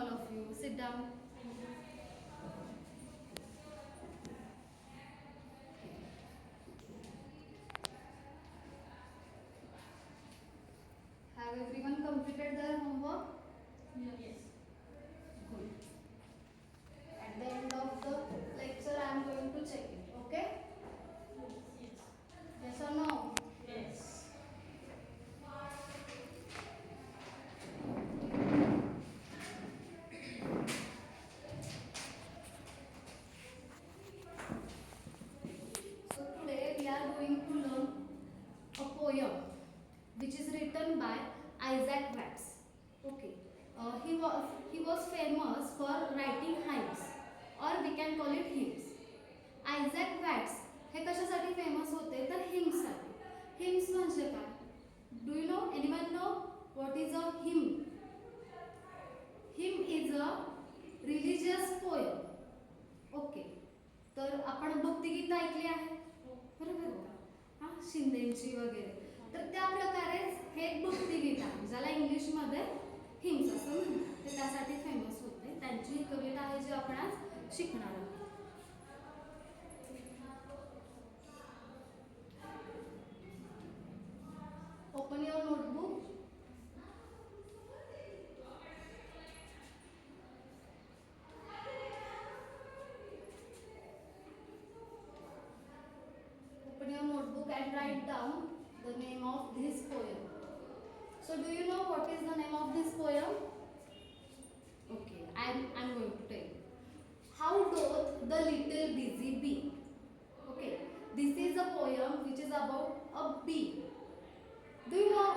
all of you. Sit down. Have everyone completed their homework? Yes. Which is written by Isaac Watts. Okay. Uh, he was he was famous for writing hymns or we can call it hymns. Isaac Watts हे कशासाठी famous होते तर हिम्ससाठी hymns म्हणजे काय do you know anyone know what is a hymn hymn is a religious poem okay तर आपण भक्तिगीत ऐकली आहे बरोबर का हा शिंदेची वगैरे तर त्या प्रकारेच हे एक भक्तिगीत आहे. ज्याला इंग्लिशमध्ये हिम्स असं म्हणतात. ते त्यासाठी फेमस होते. त्यांची ही कविता आहे जी आपण आज शिकणार आहोत open your notebook Open your notebook and write down the name of this poem. So, do you know what is the name of this poem? Okay, I am I'm going to tell you. How doth the little busy bee? Okay, this is a poem which is about a bee. Do you know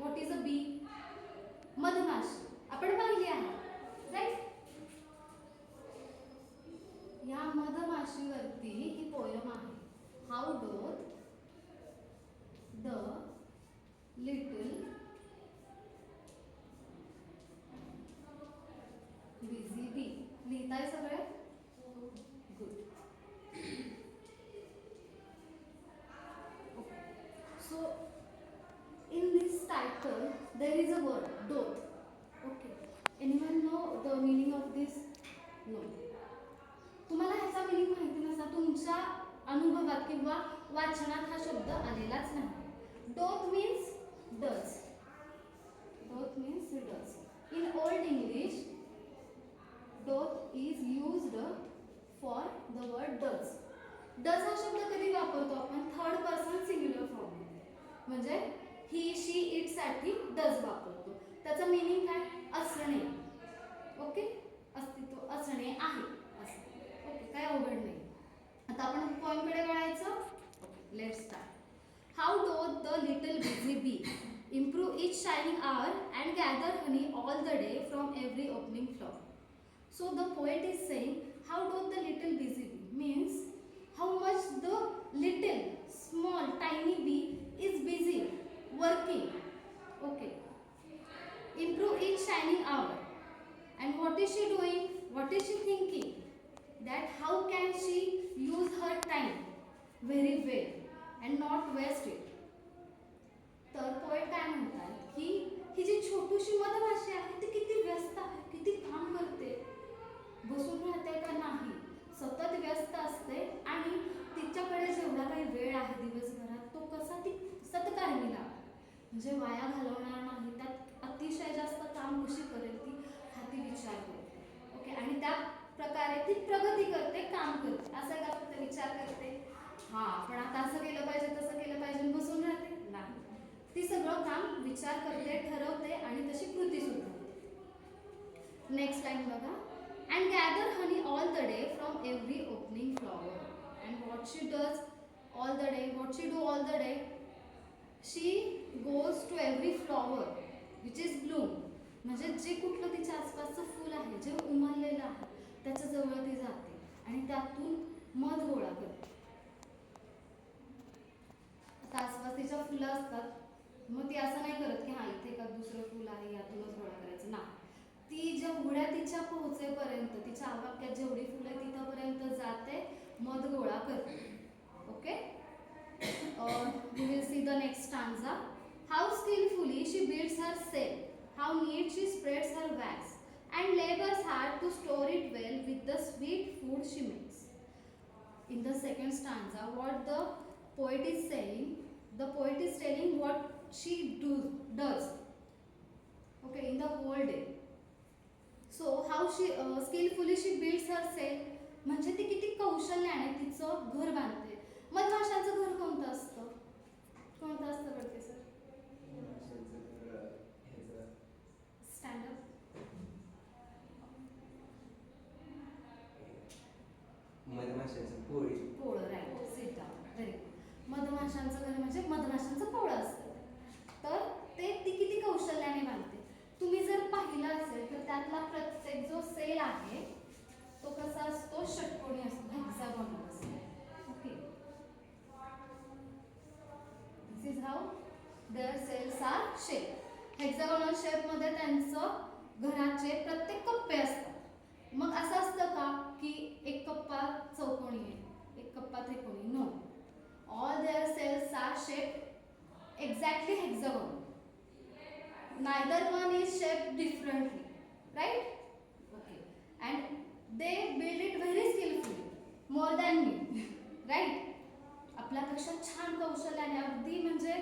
what is a bee? मधमाशी आपण पाहिली आहे right या मधमाशीवरती ही poem आहे how doth the little busy bee लिहिताय सगळे good so in this title there is a word doth okay. Anyone know the meaning of this? No. तुम्हाला ह्याचा मिनिंग माहिती नसा तुमच्या अनुभवात किंवा वाचनात हा शब्द आलेलाच नाही. Doth means does doth means does in old English doth is used for the word does does हा शब्द कधी वापरतो आपण? थर्ड पर्सन सिंग्युलर फॉर्म म्हणजे ही शी इटसाठी डज वापरतो. त्याचं मिनिंग काय? असणे. ओके अस्तित्व असणे आहे. असं. ओके काय अवघड नाही. आता आपण पॉईंटकडे वळायचं. Let start how do the little busy bee improve each shining hour and gather honey all the day from every opening flower So the poet is saying, how डो the little busy bee? Means how much the little, small, tiny bee is busy working. Okay. Improve each shining hour. And what is she doing? What is she thinking? That how can she use her time very well and not waste it. तर poet काय म्हणतात की ही जी छोटीशी मधमाशी आहे ती किती व्यस्त आहे किती काम करते बसून राहते का नाही सतत व्यस्त असते आणि तिच्याकडे जेवढा काही वेळ आहे दिवसभरात तो कसा ती सत्कारणी म्हणजे वाया घालवणार नाही त्यात अतिशय जास्त काम कशी करेल ती हा ती विचार करते. ओके आणि त्या प्रकारे ती प्रगती करते काम करते. असं आहे का फक्त विचार करते? हा पण आता असं केलं पाहिजे तसं केलं पाहिजे बसून राहते? नाही. ती सगळं काम विचार करते ठरवते आणि तशी कृती सुद्धा नेक्स्ट लाईन बघा. And gather honey all the day from every opening flower and what she does all the day what she do all the day she goes to every flower which is bloom म्हणजे जे कुठलं तिच्या आसपासचं फूल आहे जे उमललेलं आहे त्याच्याजवळ ती जाते आणि त्यातून मध गोळा करते. आता आसपास तिच्या फुलं असतात मग ती असं नाही करत की हा इथे का दुसरं फुल आहे यातूनच गोळा करायचं. ना ती जेवढ्या तिच्या पोहोचेपर्यंत तिच्या आवाक्यात जेवढी फुलं आहे तिथपर्यंत जाते मध गोळा करते okay we will see the next she builds her cell, how neat she spreads her wax, and labors hard to store it well with the sweet food she makes. In the second stanza, what the poet is saying, the poet is telling what she do, does okay in the whole day so how she skilfully she she her cell म्हणजे ती किती कौशल्याने तिचं घर बांधते मधमाशांचं घर कोणतं असतं कोणतं असतं बघते सर मधमाशाचं पोळी. पोळं राईट सीटा व्हेरी मधमाशांचं घर म्हणजे मधमाशांचं पोळं असतं. तर ते ती किती कौशल्याने बांधते? तुम्ही जर पाहिलं असेल तर त्यातला प्रत्येक जो सेल आहे तो कसा असतो? षटकोणी असतो. हेक्सागोनल असतो. Okay this is how their cells are shape hexagonal शेपमध्ये त्यांचं घराचे प्रत्येक कप्पे असतात. मग असं असतं का की एक कप्पा चौकोणी आहे एक कप्पा त्रिकोणी? No all their cells are shape exactly hexagonal neither one is shape differently right okay and they build it very skilfully more than me right आपल्यापेक्षा छान कौशल्याने अगदी म्हणजे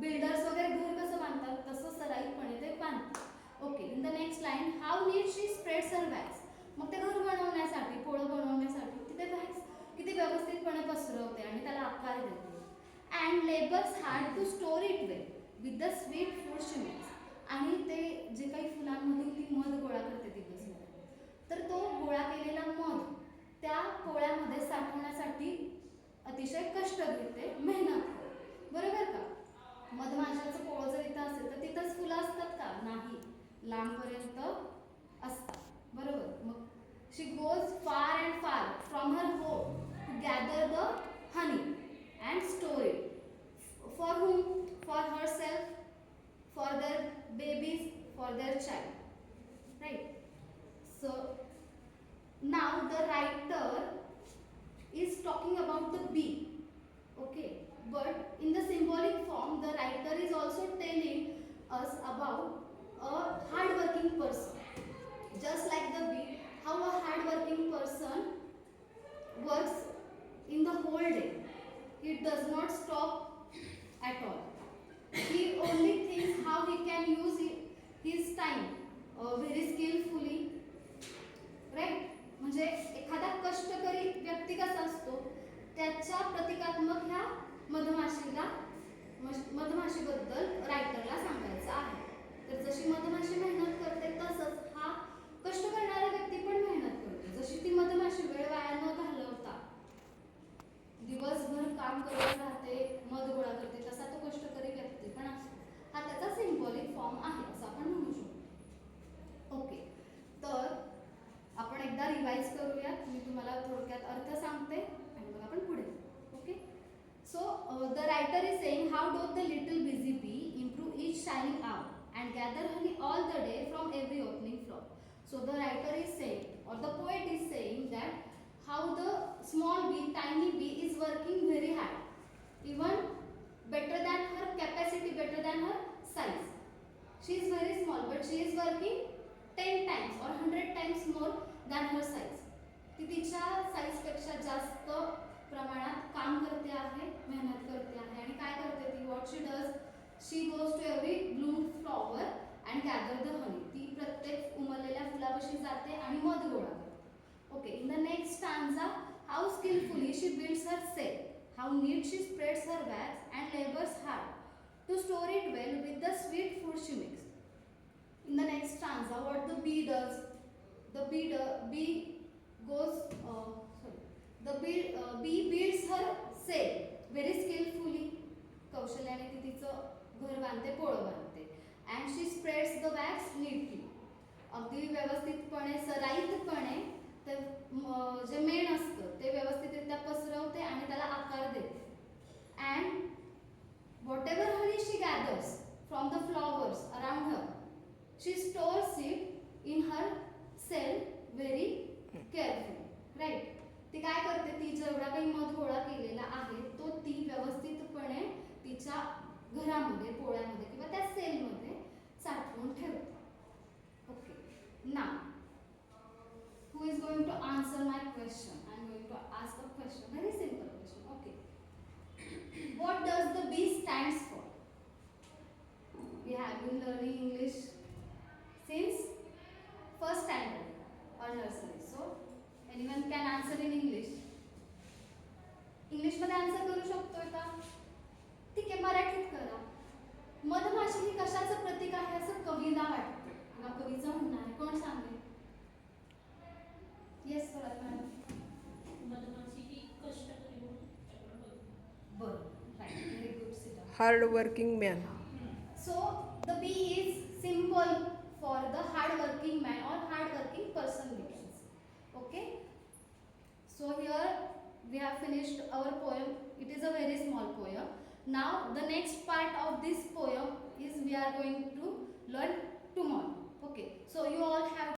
बिल्डर्स वगैरे घर कसं बांधतात तसं सराईपणे ते बांधतात. Okay in the next line how neat she spreads her wax मग ते घर बनवण्यासाठी पोळं बनवण्यासाठी तिथे वॅक्स किती व्यवस्थितपणे पसरवते आणि त्याला आकार देते. And labours hard to store it well with the sweet food she makes आणि ते जे काही फुलांमधून ती मध गोळा करते दिवसभर. तर तो गोळा केलेला मध त्या पोळ्यामध्ये साठवण्यासाठी अतिशय कष्ट घेते मेहनत बरोबर का? मधमाशाचं पोळं जर इथं असेल तर तिथंच फुलं असतात का? नाही. लांबपर्यंत असतात बरोबर? मग she goes far and far from her home gather the honey and store it for whom for her self for their babies for their child right so now the writer is talking about the bee okay but in the symbolic form the writer is also telling us about a hardworking person just like the bee how a hardworking person works in the whole day he does not stop at all. He only thinks how he can use his time uh, very skillfully. Right? म्हणजे एखादा कष्टकरी व्यक्ती कसा असतो त्याच्या प्रतिकात्मक ह्या मधमाशीला So the writer is saying how doth the little busy bee improve each shining hour and gather honey all the day from every opening flower. So the writer is saying or the poet is saying that how the small bee, tiny bee is working very hard. Even better than her capacity, better than her size. She is very small but she is working 10 times or 100 times more than her size. She goes to every bloom flower and gather the honey ती प्रत्येक उमरलेल्या फुलापाशी जाते आणि मध गोळा करते. Okay in the next stanza how skilfully she builds her cell how neat she spreads her bags and labours hard to store it well with the sweet food she mix in the next stanza what the bee does the bee do bee goes sorry the bee bee builds her builds very skilfully कौशल्याने ती तिचं घर बांधते पोळं बांधते. And she spreads the wax neatly अगदी व्यवस्थितपणे सराईतपणे ते जे मेण असतं ते व्यवस्थितरित्या पसरवते आणि त्याला आकार देते. And whatever honey she gathers from the flowers around her she stores it in her cell very careful right ती काय करते? ती जेवढा काही मध गोळा केलेला आहे तो ती व्यवस्थितपणे तिच्या घरामध्ये पोळ्यामध्ये किंवा त्या सेलमध्ये साठवून ठेवतो ओके ना who is going to answer my question hard working man. So the B is symbol for the hard working man or hard working person. Okay. So here we have finished our poem. It is a very small poem. Now the next part of this poem is we are going to learn tomorrow. Okay. So you all have